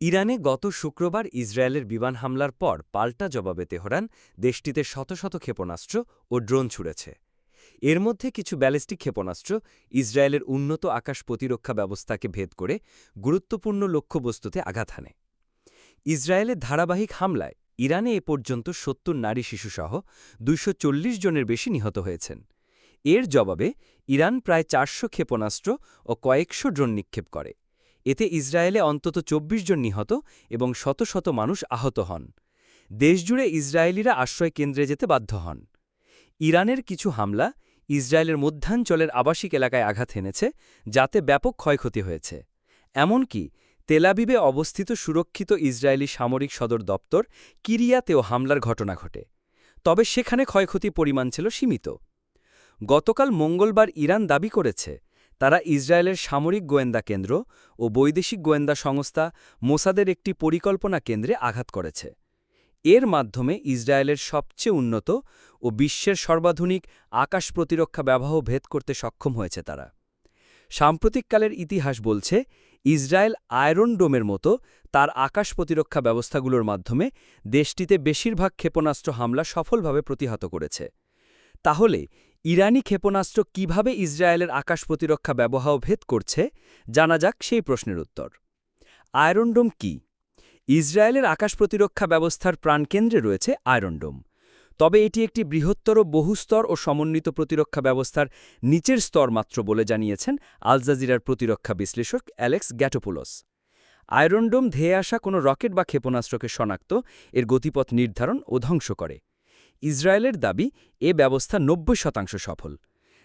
ইরানে গত শুক্রবার ইসরায়েলের বিমান হামলার পর পাল্টা জবাবে তেহরান দেশটিতে শত শত ক্ষেপণাস্ত্র ও ড্রোন ছুড়েছে। এর মধ্যে কিছু ব্যালিস্টিক ক্ষেপণাস্ত্র ইসরায়েলের উন্নত আকাশ প্রতিরক্ষা ব্যবস্থাকে ভেদ করে গুরুত্বপূর্ণ লক্ষ্যবস্তুতে আঘাত হানে। ইসরায়েলের ধারাবাহিক হামলায় ইরানে এ পর্যন্ত সত্তর নারী শিশুসহ দুইশ চল্লিশ জনের বেশি নিহত হয়েছেন। এর জবাবে ইরান প্রায় চারশো ক্ষেপণাস্ত্র ও কয়েকশো ড্রোন নিক্ষেপ করে। এতে ইসরায়েলে অন্তত ২৪ জন নিহত এবং শত শত মানুষ আহত হন। দেশজুড়ে ইসরায়েলিরা আশ্রয় কেন্দ্রে যেতে বাধ্য হন। ইরানের কিছু হামলা ইসরায়েলের মধ্যাঞ্চলের আবাসিক এলাকায় আঘাত এনেছে যাতে ব্যাপক ক্ষয়ক্ষতি হয়েছে। এমনকি তেলাবিবে অবস্থিত সুরক্ষিত ইসরায়েলি সামরিক সদর দপ্তর কিরিয়াতেও হামলার ঘটনা ঘটে। তবে সেখানে ক্ষয়ক্ষতির পরিমাণ ছিল সীমিত। গতকাল মঙ্গলবার ইরান দাবি করেছে তারা ইসরায়েলের সামরিক গোয়েন্দা কেন্দ্র ও বৈদেশিক গোয়েন্দা সংস্থা মোসাদের একটি পরিকল্পনা কেন্দ্রে আঘাত করেছে। এর মাধ্যমে ইসরায়েলের সবচেয়ে উন্নত ও বিশ্বের সর্বাধুনিক আকাশ প্রতিরক্ষা ব্যবহার ভেদ করতে সক্ষম হয়েছে তারা। সাম্প্রতিককালের ইতিহাস বলছে, ইসরায়েল আয়রন ডোমের মতো তার আকাশ প্রতিরক্ষা ব্যবস্থাগুলোর মাধ্যমে দেশটিতে বেশিরভাগ ক্ষেপণাস্ত্র হামলা সফলভাবে প্রতিহত করেছে। তাহলে ইরানি ক্ষেপণাস্ত্র কীভাবে ইসরায়েলের আকাশ প্রতিরক্ষা ব্যবহার ভেদ করছে, জানা যাক সেই প্রশ্নের উত্তর। আয়রনডোম কি? ইসরায়েলের আকাশ প্রতিরক্ষা ব্যবস্থার প্রাণকেন্দ্রে রয়েছে আয়রনডোম তবে এটি একটি বৃহত্তর বহুস্তর ও সমন্বিত প্রতিরক্ষা ব্যবস্থার নিচের স্তর মাত্র বলে জানিয়েছেন আলজাজিরার প্রতিরক্ষা বিশ্লেষক অ্যালেক্স গ্যাটোপুলস। আয়রনডোম ধেয়ে আসা কোনো রকেট বা ক্ষেপণাস্ত্রকে শনাক্ত, এর গতিপথ নির্ধারণ ও ধ্বংস করে। ইসরায়েলের দাবি, এ ব্যবস্থা নব্বই শতাংশ সফল।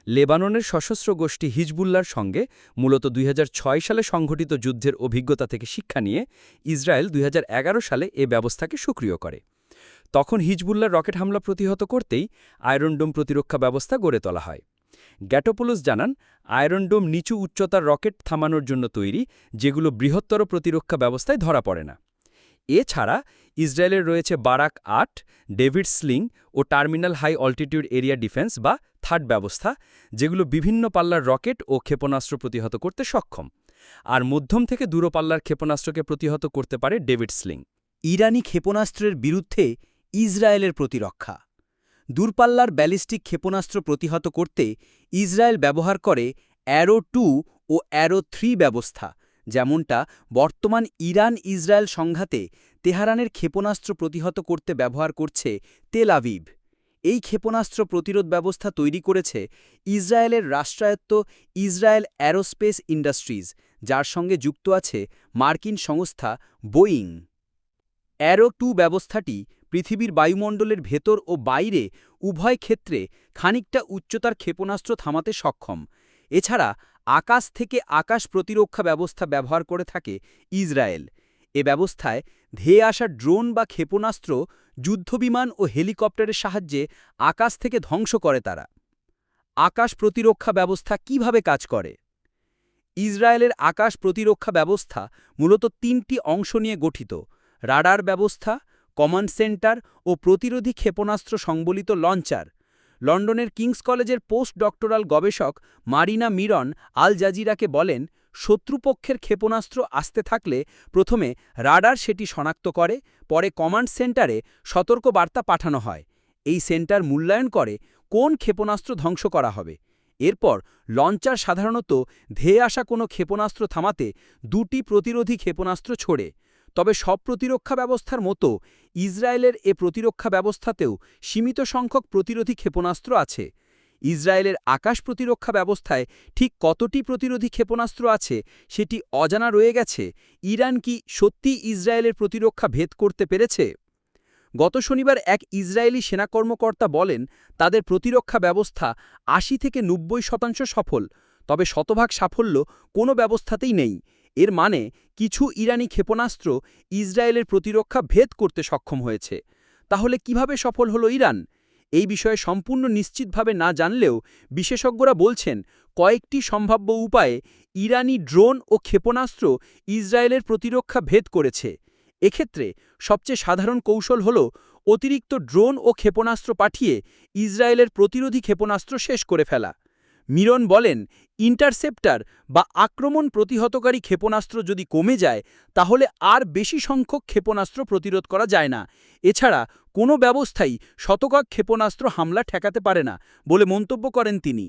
লেবাননের সশস্ত্র গোষ্ঠী হিজবুল্লার সঙ্গে মূলত দুই হাজার ছয় সালে সংঘটিত যুদ্ধের অভিজ্ঞতা থেকে শিক্ষা নিয়ে ইসরায়েল দুই হাজার এগারো সালে এ ব্যবস্থাকে সক্রিয় করে। তখন হিজবুল্লার রকেট হামলা প্রতিহত করতেই আয়রনডোম প্রতিরক্ষা ব্যবস্থা গড়ে তোলা হয়। গ্যাটোপোলোস জানান আয়রনডোম নিচু উচ্চতার রকেট থামানোর জন্য তৈরি, যেগুলো বৃহত্তর প্রতিরক্ষা ব্যবস্থায় ধরা পড়ে না। এছাড়া ইসরায়েলের রয়েছে বারাক আট, ডেভিড স্লিং ও terminal high altitude area defence বা থার্ড ব্যবস্থা, যেগুলো বিভিন্ন পাল্লার রকেট ও ক্ষেপণাস্ত্র প্রতিহত করতে সক্ষম। আর মধ্যম থেকে দূরপাল্লার ক্ষেপণাস্ত্রকে প্রতিহত করতে পারে ডেভিড স্লিং। ইরানি ক্ষেপণাস্ত্রের বিরুদ্ধে ইসরায়েলের প্রতিরক্ষা। দূরপাল্লার ব্যালিস্টিক ক্ষেপণাস্ত্র প্রতিহত করতে ইসরায়েল ব্যবহার করে অ্যারো টু ও অ্যারো থ্রি ব্যবস্থা যেমনটা বর্তমান ইরান ইসরায়েল সংঘাতে তেহারানের ক্ষেপণাস্ত্র প্রতিহত করতে ব্যবহার করছে তেল আভিভ এই ক্ষেপণাস্ত্র প্রতিরোধ ব্যবস্থা তৈরি করেছে ইসরায়েলের রাষ্ট্রায়ত্ত ইসরায়েল অ্যারোস্পেস ইন্ডাস্ট্রিজ, যার সঙ্গে যুক্ত আছে মার্কিন সংস্থা বোয়িং। অ্যারো টু ব্যবস্থাটি পৃথিবীর বায়ুমণ্ডলের ভেতর ও বাইরে উভয় ক্ষেত্রে খানিকটা উচ্চতার ক্ষেপণাস্ত্র থামাতে সক্ষম। এছাড়া আকাশ থেকে আকাশ প্রতিরক্ষা ব্যবস্থা ব্যবহার করে থাকে ইসরায়েল। এ ব্যবস্থায় ধেয়ে আসা ড্রোন বা ক্ষেপণাস্ত্র, যুদ্ধবিমান ও হেলিকপ্টারের সাহায্যে আকাশ থেকে ধ্বংস করে তারা। আকাশ প্রতিরক্ষা ব্যবস্থা কীভাবে কাজ করে? ইসরায়েলের আকাশ প্রতিরক্ষা ব্যবস্থা মূলত তিনটি অংশ নিয়ে গঠিত। রাডার ব্যবস্থা, কমান্ড সেন্টার ও প্রতিরোধী ক্ষেপণাস্ত্র সংবলিত লঞ্চার। লন্ডনের কিংস কলেজের পোস্ট ডক্টরাল গবেষক মারিনা মিরন আল জাজিরাকে বলেন, শত্রুপক্ষের ক্ষেপণাস্ত্র আসতে থাকলে প্রথমে রাডার সেটি শনাক্ত করে, পরে কমান্ড সেন্টারে সতর্ক বার্তা পাঠানো হয়। এই সেন্টার মূল্যায়ন করে কোন ক্ষেপণাস্ত্র ধ্বংস করা হবে। এরপর লঞ্চার সাধারণত ধেয়ে আসা কোনো ক্ষেপণাস্ত্র থামাতে দুটি প্রতিরোধী ক্ষেপণাস্ত্র ছোড়ে। তবে সব প্রতিরক্ষা ব্যবস্থার মতো ইসরায়েলের এ প্রতিরক্ষা ব্যবস্থাতেও সীমিত সংখ্যক প্রতিরোধী ক্ষেপণাস্ত্র আছে। ইসরায়েলের আকাশ প্রতিরক্ষা ব্যবস্থায় ঠিক কতটি প্রতিরোধী ক্ষেপণাস্ত্র আছে সেটি অজানা রয়ে গেছে। ইরান কি সত্যি ইসরায়েলের প্রতিরক্ষা ভেদ করতে পেরেছে? গত শনিবার এক ইসরায়েলি সেনা কর্মকর্তা বলেন, তাদের প্রতিরক্ষা ব্যবস্থা আশি থেকে নব্বই শতাংশ সফল, তবে শতভাগ সাফল্য কোনো ব্যবস্থাতেই নেই। এর মানে কিছু ইরানি ক্ষেপণাস্ত্র ইসরায়েলের প্রতিরক্ষা ভেদ করতে সক্ষম হয়েছে। তাহলে কীভাবে সফল হল ইরান? এই বিষয়ে সম্পূর্ণ নিশ্চিতভাবে না জানলেও বিশেষজ্ঞরা বলছেন, কয়েকটি সম্ভাব্য উপায়ে ইরানি ড্রোন ও ক্ষেপণাস্ত্র ইসরায়েলের প্রতিরক্ষা ভেদ করেছে। এক্ষেত্রে সবচেয়ে সাধারণ কৌশল হল অতিরিক্ত ড্রোন ও ক্ষেপণাস্ত্র পাঠিয়ে ইসরায়েলের প্রতিরোধী ক্ষেপণাস্ত্র শেষ করে ফেলা। মিরন বলেন, ইন্টারসেপ্টার বা আক্রমণ প্রতিহতকারী ক্ষেপণাস্ত্র যদি কমে যায়, তাহলে আর বেশি সংখ্যক ক্ষেপণাস্ত্র প্রতিরোধ করা যায় না। এছাড়া কোনো ব্যবস্থাই শতকাক ক্ষেপণাস্ত্র হামলা ঠেকাতে পারে না, বলে মন্তব্য করেন তিনি।